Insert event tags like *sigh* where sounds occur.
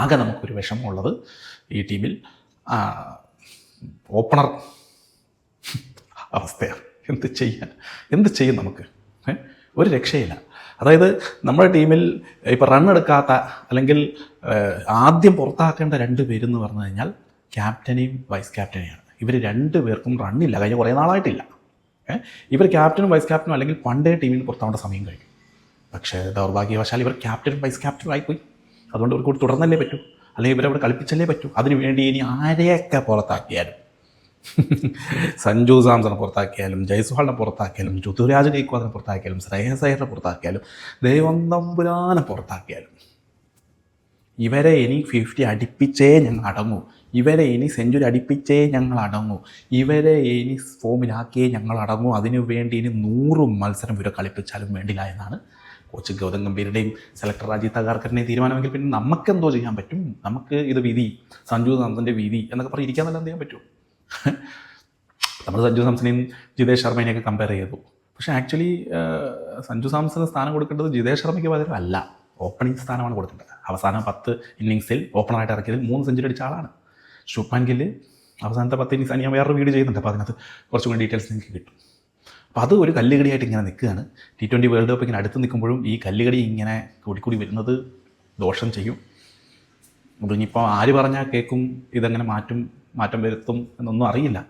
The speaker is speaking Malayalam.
ആകെ നമുക്കൊരു വിഷമമുള്ളത് ഈ ടീമിൽ ഓപ്പണർ അവസ്ഥയാണ്. എന്ത് ചെയ്യാൻ എന്ത് ചെയ്യും നമുക്ക്? ഒരു രക്ഷയില്ല. അതായത് നമ്മുടെ ടീമിൽ ഇപ്പോൾ റൺ എടുക്കാത്ത അല്ലെങ്കിൽ ആദ്യം പുറത്താക്കേണ്ട രണ്ട് പേരെന്ന് പറഞ്ഞു കഴിഞ്ഞാൽ ക്യാപ്റ്റനെയും വൈസ് ക്യാപ്റ്റനെയാണ് ഇവർ രണ്ട് പേർക്കും റണ്ണില്ല കഴിഞ്ഞ കുറേ നാളായിട്ടില്ല. ഇവർ ക്യാപ്റ്റനും വൈസ് ക്യാപ്റ്റനും അല്ലെങ്കിൽ പണ്ടേ ടീമിന് പുറത്താവേണ്ട സമയം കഴിഞ്ഞു. പക്ഷേ ദൗർഭാഗ്യവശാൽ ഇവർ ക്യാപ്റ്റനും വൈസ് ക്യാപ്റ്റനും ആയിപ്പോയി. അതുകൊണ്ട് ഇവർക്ക് തുടർന്നല്ലേ പറ്റൂ. അല്ലെങ്കിൽ ഇവരവിടെ കളിപ്പിച്ചല്ലേ പറ്റൂ. അതിനു വേണ്ടി ഇനി ആരെയൊക്കെ പുറത്താക്കിയാലും? സഞ്ജു സാംസണെ പുറത്താക്കിയാലും ജയ്സ്വാളിനെ പുറത്താക്കിയാലും ജുതുരാജ് ഗൈക്വാദിനെ പുറത്താക്കിയാലും ശ്രേയസ് അയ്യറിനെ പുറത്താക്കിയാലും ദൈവം തമ്പുരാനെ പുറത്താക്കിയാലും. ഇവരെ ഇനി ഫിഫ്റ്റി അടിപ്പിച്ചേ ഞങ്ങൾ അടങ്ങൂ. ഇവരെ ഇനി സെഞ്ചുറി അടിപ്പിച്ചേ ഞങ്ങൾ അടങ്ങൂ. ഇവരെ ഇനി ഫോമിലാക്കിയേ ഞങ്ങൾ അടങ്ങൂ. അതിനു വേണ്ടി ഇനി നൂറ് മത്സരം ഇവരെ കളിപ്പിച്ചാലും വേണ്ടില്ല എന്നാണ് കോച്ച് ഗൗതം ഗംഭീരുടെയും സെലക്ടർ രാജീവ് തകാർക്കറിന്റെയും തീരുമാനമെങ്കിൽ പിന്നെ നമുക്ക് എന്തോ ചെയ്യാൻ പറ്റും? നമുക്ക് ഇത് വിധി സഞ്ജു സാംസന്റെ വിധി എന്നൊക്കെ പറഞ്ഞ് ഇരിക്കാൻ എന്ത് ചെയ്യാൻ പറ്റും? *laughs* നമ്മൾ സഞ്ജു സാംസനെയും ജിതേഷ് ശർമ്മേനെയൊക്കെ കമ്പയർ ചെയ്തു. പക്ഷേ ആക്ച്വലി സഞ്ജു സാംസന് സ്ഥാനം കൊടുക്കേണ്ടത് ജിതേഷ് ശർമ്മയ്ക്ക് പകരം അല്ല ഓപ്പണിംഗ് സ്ഥാനമാണ് കൊടുക്കേണ്ടത്. അവസാന പത്ത് ഇന്നിങ്സിൽ ഓപ്പണറായിട്ട് ഇറക്കിയതിൽ മൂന്ന് സെഞ്ചുറി അടിച്ച ആളാണ്. ശുഭ്മാൻ ഗില്ല് അവസാനത്തെ പത്ത് ഇന്നിങ്സ് ഞാൻ വേറൊരു വീഡിയോ ചെയ്യുന്നുണ്ട്. അപ്പോൾ അതിനകത്ത് കുറച്ചും കൂടി ഡീറ്റെയിൽസ് നിങ്ങൾക്ക് കിട്ടും. അപ്പോൾ അത് ഒരു കല്ലുകടിയായിട്ട് ഇങ്ങനെ നിൽക്കുകയാണ്. ടി ട്വന്റി വേൾഡ് കപ്പ് ഇങ്ങനെ അടുത്ത് നിൽക്കുമ്പോഴും ഈ കല്ലുകടി ഇങ്ങനെ കൂടിക്കൂടി വരുന്നത് ദോഷം ചെയ്യും. അതിനിപ്പോൾ ആര് പറഞ്ഞാൽ കേൾക്കും ഇതങ്ങനെ മാറ്റും മാറ്റം വരുത്തും എന്നൊന്നും അറിയില്ല.